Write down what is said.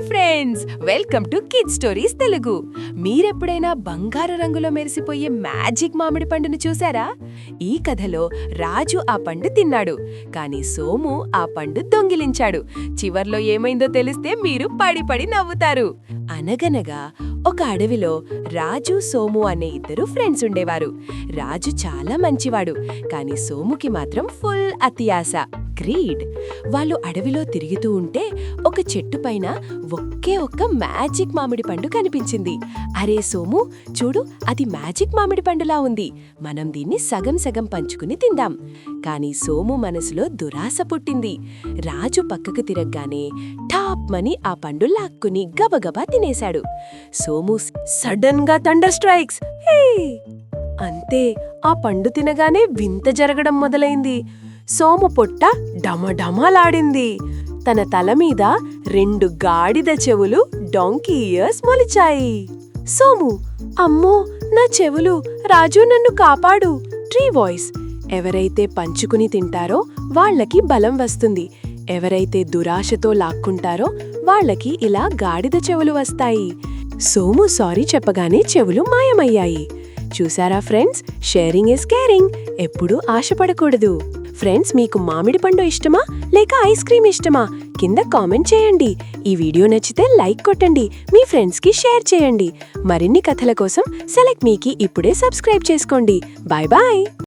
Friends welcome to kid stories Telugu మీరెప్పుడైనా బంగారు రంగులో మెరిసిపోయే మ్యాజిక్ మామిడి పండును చూసారా? ఈ కథలో రాజు ఆ పండు తిన్నాడు. కానీ సోము ఆ పండు దొంగిలించాడు. చివర్లో ఏమైందో తెలిస్తే మీరు పడి పడి నవ్వుతారు. అనగనగా ఒక అడవిలో రాజు సోము అనే ఇద్దరు ఫ్రెండ్స్ ఉండేవారు. రాజు చాలా మంచివాడు. కానీ సోముకి మాత్రం ఫుల్ అతియాస. గ్రీడ్. వాళ్ళు అడవిలో తిరుగుతూ ఉంటే ఒక చెట్టు పైన ఒకే ఒక్క మ్యాజిక్ మామిడి పండు కనిపించింది. అరే సోము చూడు అది మ్యాజిక్ మామిడి పండులా ఉంది. మనం దీన్ని సగం సగం పంచుకుని తిందాం. కానీ సోము మనసులో దురాశ పుట్టింది. రాజు పక్కకు తిరగగానే టాప్ మని ఆ పండు లాక్కుని గబగబా తినేశాడు. సోము సడన్గా థండర్ స్ట్రైక్స్. హే! అంతే ఆ పండు తినగానే వింత జరగడం మొదలైంది. సోము పొట్ట డమడమలాడింది తన తల మీద రెండు గాడిద చెవులు డొంకీ ఇయర్స్ మొలిచాయి. సోము అమ్మో నా చెవులు రాజు నన్ను కాపాడు. ట్రీ వాయిస్ ఎవరైతే పంచుకుని తింటారో వాళ్ళకి బలం వస్తుంది. ఎవరైతే దురాశతో లాక్కుంటారో వాళ్ళకి ఇలా గాడిద చెవులు వస్తాయి. సోము సారీ చెప్పగానే చెవులు మాయమయ్యాయి. చూసారా ఫ్రెండ్స్? Sharing is caring. ఎప్పుడూ ఆశపడకూడదు. ఫ్రెండ్స్ మీకు మామిడి పండు ఇష్టమా? లేక ఐస్ క్రీమ్ ఇష్టమా? కింద కామెంట్ చేయండి. ఈ వీడియో నచ్చితే లైక్ కొట్టండి. మీ ఫ్రెండ్స్కి షేర్ చేయండి. మరిన్ని కథల కోసం సెలెక్ట్ మీకి ఇప్పుడే సబ్స్క్రైబ్ చేసుకోండి. Bye bye